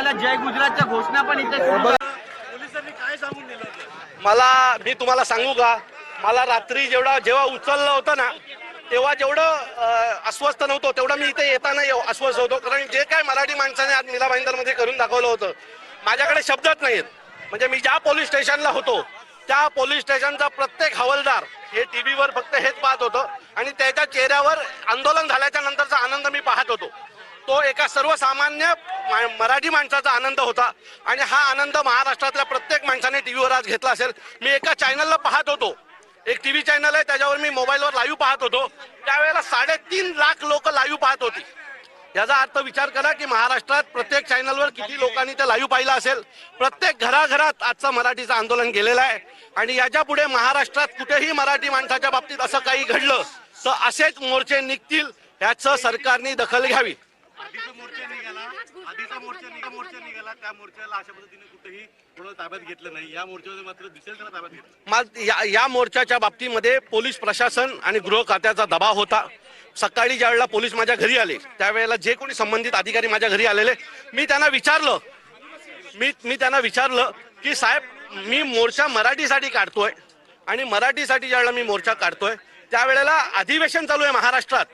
आल्या जय गुजरातच्या घोषणा पण इथे पोलिसांनी काय सांगून दिलं मला मी तुम्हाला सांगू का? मला रात्री जेवढा जेव्हा उचललं होतं ना तेव्हा जेवढं अस्वस्थ नव्हतो तेवढं मी इथे येताना अस्वस्थ होतो. कारण जे काय मराठी माणसाने आज मीरा भाईंदरमध्ये करून दाखवलं होतं माझ्याकडे शब्दच नाहीत म्हणजे मी ज्या पोलीस स्टेशनला होतो त्या पोलीस स्टेशनचा प्रत्येक हवालदार हे टीव्हीवर फक्त हेच पाहत होतं आणि त्याच्या चेहऱ्यावर आंदोलन झाल्याच्या नंतरचा आनंद मी पाहत होतो. तो एका सर्वसामान्य मा- मराठी माणसाचा आनंद होता. आणि हा आनंद महाराष्ट्रातल्या प्रत्येक माणसाने टी व्हीवर आज घेतला असेल. मी एका चॅनलला पाहत होतो. एक टी व्ही चॅनल आहे त्याच्यावर मी मोबाईलवर लाईव्ह पाहत होतो. त्यावेळेला साडेतीन लाख लोक लाईव्ह पाहत होती. याचा अर्थ विचार करा की महाराष्ट्रात प्रत्येक चॅनलवर किती लोकांनी ते लाईव्ह पाहिलं असेल. प्रत्येक घराघरात आजचं मराठीचं आंदोलन गेलेलं आहे. आणि याच्यापुढे महाराष्ट्रात कुठेही मराठी माणसाच्या बाबतीत असं काही घडलं तर असेच मोर्चे निघतील याचं सरकारने दखल घ्यावी. आधीचा मोर्चा निघाला. आधीचा मोर्चा निघा मोर्चा निघाला. त्या मोर्चाला अशा पद्धतीने कुठेही कोणाला ताब्यात घेतलं नाही. या मोर्चामध्ये मात्र दिसेल त्याला ताब्यात घेतलं. या या मोर्चाच्या बाबतीमध्ये पोलीस प्रशासन आणि गृह खात्याचा दबाव होता. सकाळी ज्या वेळेला पोलीस माझ्या घरी आले त्यावेळेला जे कोणी संबंधित अधिकारी माझ्या घरी आलेले मी त्यांना विचारलं. मी मी त्यांना विचारलं की साहेब मी मोर्चा मराठीसाठी काढतोय आणि मराठीसाठी ज्यावेळेला मी मोर्चा काढतोय त्यावेळेला अधिवेशन चालू आहे महाराष्ट्रात.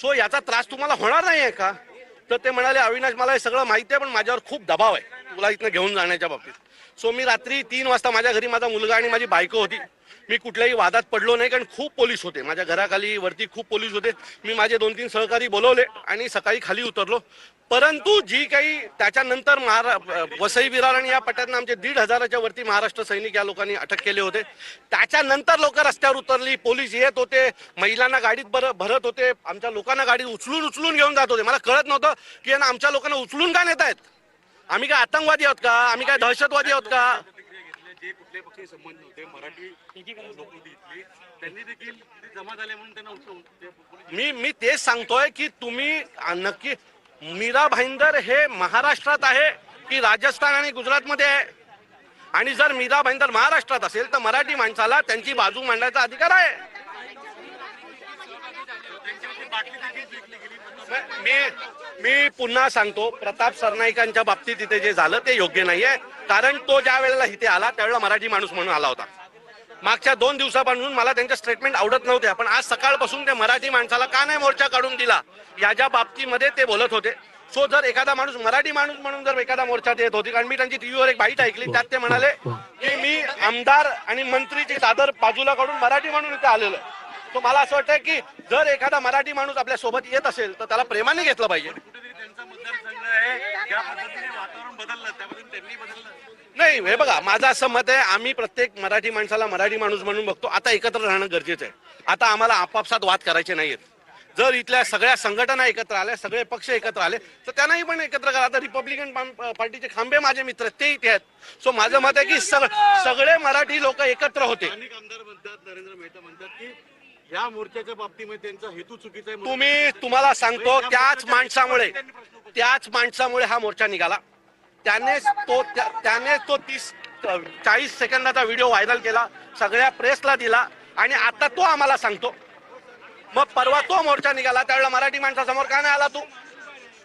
सो याचा त्रास तुम्हाला होणार नाही आहे का? तर ते म्हणाले अविनाश मला हे सगळं माहिती आहे पण माझ्यावर खूप दबाव आहे. तुला इथनं घेऊन जाण्याच्या बाबतीत. सो मी रात्री तीन वाजता माझ्या घरी माझा मुलगा आणि माझी बायको होती. मी कुठल्याही वादात पडलो नाही कारण खूप पोलीस होते. माझ्या घराखाली वरती खूप पोलीस होते. मी माझे दोन तीन सहकारी बोलवले आणि सकाळी खाली उतरलो. परंतु जी काही त्याच्यानंतर महारा वसई विरार आणि या पट्ट्यातनं आमचे दीड हजाराच्या वरती महाराष्ट्र सैनिक या लोकांनी अटक केले होते. त्याच्यानंतर लोक रस्त्यावर उतरली पोलीस येत होते महिलांना गाडीत भर भरत होते आमच्या लोकांना गाडीत उचलून उचलून घेऊन जात होते. मला कळत नव्हतं की यांना आमच्या लोकांना उचलून का नेत आहेत? आम्ही काय आतंकवादी आहोत का? आम्ही काय दहशतवादी आहोत का? घेतले जे कुठल्याही पक्षाशी संबंध होते मराठी लोक होती इथली त्यांनी देखील तिथे जमा झाले म्हणून त्यांना उचलून ते पोलीस मी मी तेच सांगतोय की तुम्ही नक्की मीरा भाईंदर हे महाराष्ट्रात आहे की राजस्थान आणि गुजरातमध्ये आहे. आणि जर मीरा भाईंदर महाराष्ट्रात असेल तर मराठी माणसाला त्यांची बाजू मांडण्याचा अधिकार आहे. मी मी पुन्हा सांगतो प्रताप सरनाईकांच्या बाबतीत इथे जे झालं ते योग्य नाहीये. कारण तो ज्या वेळेला इथे आला त्यावेळेला मराठी माणूस म्हणून आला होता. मागच्या दोन दिवसापासून मला त्यांच्या स्टेटमेंट आवडत नव्हते पण आज सकाळपासून ते मराठी माणसाला का नाही मोर्चा काढून दिला? याच्या बाबतीमध्ये ते बोलत होते. सो जर एखादा माणूस मराठी माणूस म्हणून जर एखादा मोर्चात येत होती कारण मी त्यांची टीव्हीवर एक बाईट ऐकली त्यात ते म्हणाले की मी आमदार आणि मंत्रीची सादर बाजूला काढून मराठी म्हणून इथे आलेलो तो मला असं वाटतं की जर एखादा मराठी माणूस आपल्यासोबत येत असेल तर त्याला प्रेमाने घेतलं पाहिजे. नाही हे बघा माझं असं मत आहे आम्ही प्रत्येक मराठी माणसाला मराठी माणूस म्हणून बघतो. आता एकत्र राहणं गरजेचं आहे. आता आम्हाला आपापसात वाद करायचे नाहीयेत. जर इथल्या सगळ्या संघटना एकत्र आल्या सगळे पक्ष एकत्र आले तर त्यांनाही पण एकत्र करा. आता रिपब्लिकन पार्टीचे खांबे माझे मित्र आहेत, ते इथे आहेत. सो माझं मत आहे की सग- सगळे मराठी लोक एकत्र होते. अनेक आमदार म्हणतात नरेंद्र मेहता म्हणतात की या मोर्चाच्या बाबतीमध्ये त्यांचा हेतू चुकीचा आहे तुम्ही तुम्हाला सांगतो त्याच माणसामुळे त्याच माणसामुळे हा मोर्चा निघाला. त्यानेच तो त्या- तो तीस चाळीस सेकंदाचा व्हिडिओ व्हायरल केला सगळ्या प्रेसला दिला आणि आता तो आम्हाला सांगतो. मग परवा तो मोर्चा निघाला त्यावेळेला मराठी माणसासमोर का नाही आला तू?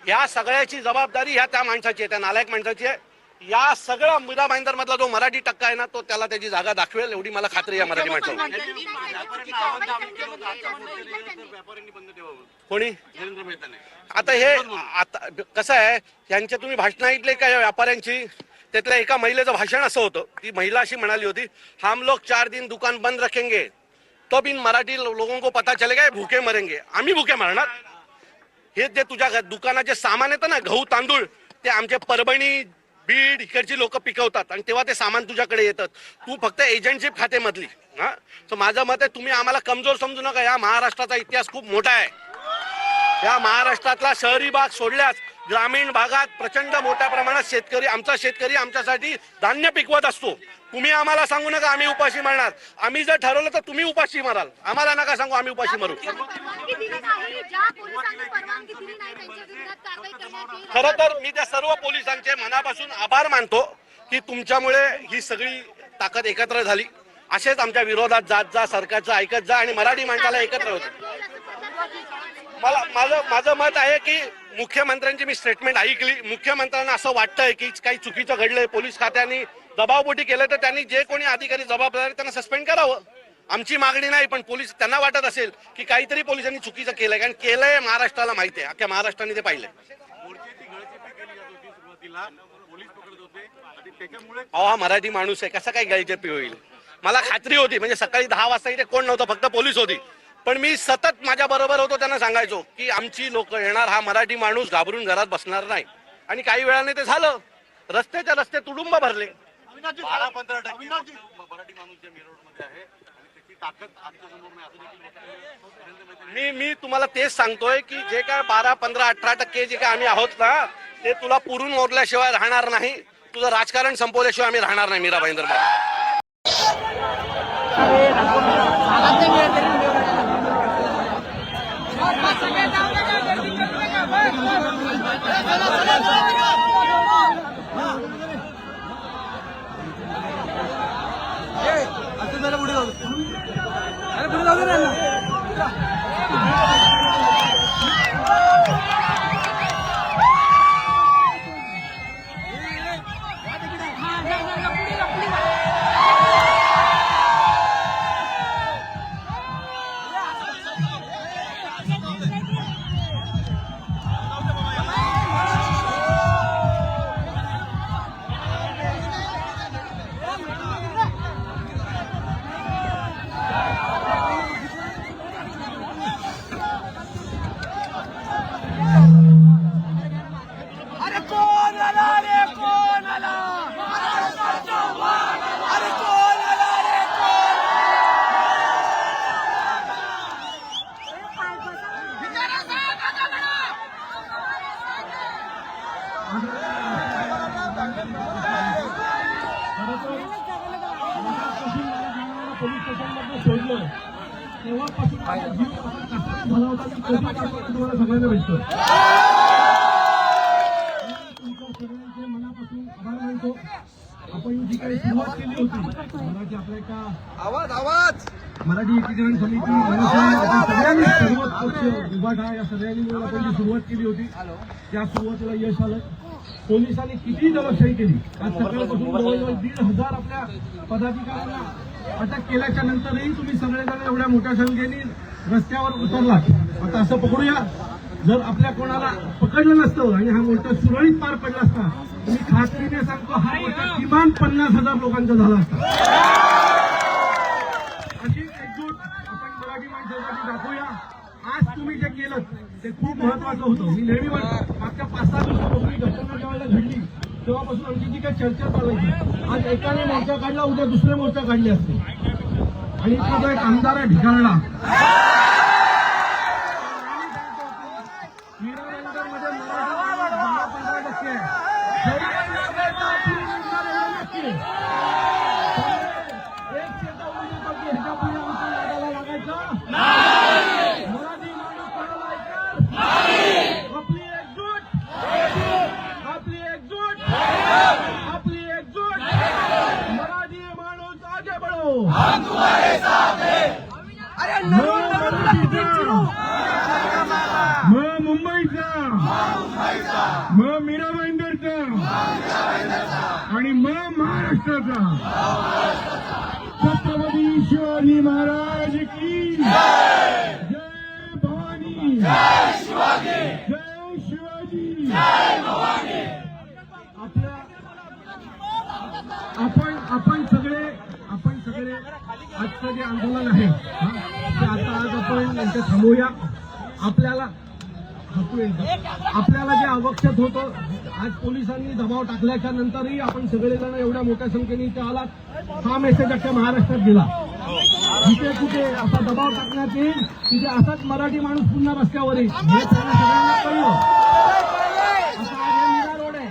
या सगळ्याची जबाबदारी ह्या त्या माणसाची आहे त्या नालायक माणसाची आहे. या सगळ्या मुदा भाईंदर मधला जो मराठी टक्का आहे ना तो त्याला त्याची जागा दाखवेल एवढी मला खात्री आहे मराठी माणसाला ठेवावं कोणी? आता हे आता कसं आहे यांच्या तुम्ही भाषण ऐकले का या व्यापाऱ्यांची? त्यातल्या एका महिलेचं भाषण असं होतं. ती महिला अशी म्हणाली होती हम लोग चार दिन दुकान बंद रखेंगे तब इन मराठी लोगों को पता चलेगा भूखे मरेंगे. आम्ही भूखे मरणार? हे जे तुझ्या दुकानाचे सामान येतं ना गहू तांदूळ ते आमचे परभणी बीड इकडची लोक पिकवतात आणि तेव्हा ते सामान तुझ्याकडे येतात. तू फक्त एजंटशिप खातेमधली हा? तर माझं मत आहे तुम्ही आम्हाला कमजोर समजू नका. या महाराष्ट्राचा इतिहास खूप मोठा आहे. या महाराष्ट्रातला शहरी भाग सोडल्यास ग्रामीण भागात प्रचंड मोठ्या प्रमाणात शेतकरी आमचा शेतकरी आमच्यासाठी धान्य पिकवत असतो. तुम्ही आम्हाला सांगू नका आम्ही उपाशी मारणार. आम्ही जर ठरवलं तर तुम्ही उपाशी माराल. आम्हाला नका सांगू आम्ही उपाशी मारू. खर तर मी त्या सर्व पोलिसांचे मनापासून आभार मानतो की तुमच्यामुळे ही सगळी ताकद एकत्र झाली. असेच आमच्या विरोधात जात जा सरकारचं ऐकत जा आणि मराठी माणसाला एकत्र होत मला माझं माझं मत आहे की मुख्यमंत्र्यांची मी स्टेटमेंट ऐकली. मुख्यमंत्र्यांना असं वाटतंय की काही चुकीचं घडलंय पोलीस खात्याने. दबावपोटी केलं तर त्यांनी जे कोणी अधिकारी जबाबदार आहेत त्यांना सस्पेंड करावं. आमची मागणी नाही पण पोलीस त्यांना वाटत असेल की काहीतरी पोलिसांनी चुकीचं केलंय कारण केलंय महाराष्ट्राला माहिती आहे अख्ख्या महाराष्ट्राने ते पाहिलंय. अहो हा मराठी माणूस आहे कसा काय गळचेपी होईल? मला खात्री होती म्हणजे सकाळी दहा वाजता इथे कोण नव्हतं फक्त पोलीस होती. पण मी सतत माझ्या बरोबर होतो त्यांना सांगायचो की आमची लोक येणार हा मराठी माणूस घाबरून घरात बसणार नाही. आणि काही वेळाने ते झालं. रस्त्याच्या रस्ते तुडुंब भरले. बारा पंधरा टक्के मराठी माणूस जे मेरोडमध्ये आहे मी मी तुम्हाला तेच सांगतोय की जे काय बारा पंधरा अठरा टक्के जे काय आम्ही आहोत ना ते तुला पुरून मोरल्याशिवाय राहणार नाही. तुझं राजकारण संपवल्याशिवाय आम्ही राहणार नाही मीरा भाईंदर ಹೋಗಿರಲ್ಲ झाला होता की कधी तुम्हाला सगळ्यांना भेटतो तुमच्या सगळ्यांचे मनापासून आभार मानतो आपण जी काही सुरुवात केली होती मराठी आपल्या एका आवाज आवाज मराठी एकीकरण समिती सगळ्यांनी सर्वच पक्ष उभाठा या सगळ्यांनी मिळून आपण जी सुरुवात केली होती त्या सुरुवातीला यश आलं. पोलिसांनी किती दमशाही केली? आज सकाळपासून जवळजवळ दीड हजार आपल्या पदाधिकाऱ्यांना अटक केल्याच्या नंतरही तुम्ही सगळेजण एवढ्या मोठ्या संख्येने रस्त्यावर उतरला. आता असं पकडूया. जर आपल्या कोणाला पकडलं नसतं आणि हा मोर्चा सुरळीत पार पडला असता मी खात्रीने सांगतो हा मोर्चा किमान पन्नास हजार लोकांचा झाला असता. अशी एकजूट आपण मराठी माणसासाठी दाखवूया. आज तुम्ही जे केलं ते खूप महत्वाचं होतं. मी नेहमी म्हणतो मागच्या पाच सहा दिवसापासून घटना ज्यावेळेला घडली तेव्हापासून आमची जी काही चर्चा चालायची आज एकाने मोर्चा काढला उद्या दुसरे मोर्चा काढले असते. आणि तो जो एक आमदार आहे ढिगाळला मध्ये मराठी दहा पंधरा टक्के आहे. जरी लागायचं आपण निघणार एवढं नक्की आहे. एक शेता उडी टाकली, ह्याच्या पुढे आमच्या नादाला लागायचं मराठी माणूस कोणाला ऐकणार? आपली एकजूट आपली एकजूट आपली एकजूट मराठी माणूस आगे बढो अरे म मराठीचा म मुंबईचा म मीरा भाईंदरचा आणि म महाराष्ट्राचा छत्रपती शिवाजी महाराज की जय भवानी. जय शिवाजी. आपल्या आपण आपण सगळे आपण सगळे आजचं जे आंदोलन आहे ते आता आज आपण नंतर थांबूया. आपल्याला आपल्याला जे आवश्यक होतं आज पोलिसांनी दबाव टाकल्याच्या नंतरही आपण सगळेजण एवढ्या मोठ्या संख्येने इथे आलात हा मेसेज अख्ख्या महाराष्ट्रात गेला जिथे कुठे असा दबाव टाकण्यात येईल तिथे असाच मराठी माणूस पुन्हा रस्त्यावर येईल हे सगळ्यांना कळलं आता रोड आहे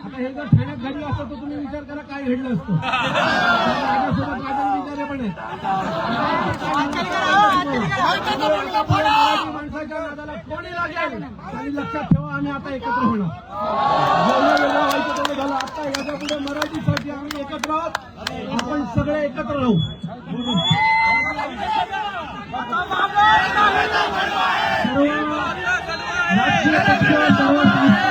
आता हे जर ठाण्यात घडलं असतं तर तुम्ही विचार करा काय घडलं असतं माझ्यासोबत माझे विचारे पण आहेत नादाला लागेल. आणि लक्षात ठेवा आम्ही आता एकत्र होणार. झालं. आता याच्यापुढे मराठीसाठी आम्ही एकत्र आहोत. आपण सगळे एकत्र राहू. सर्व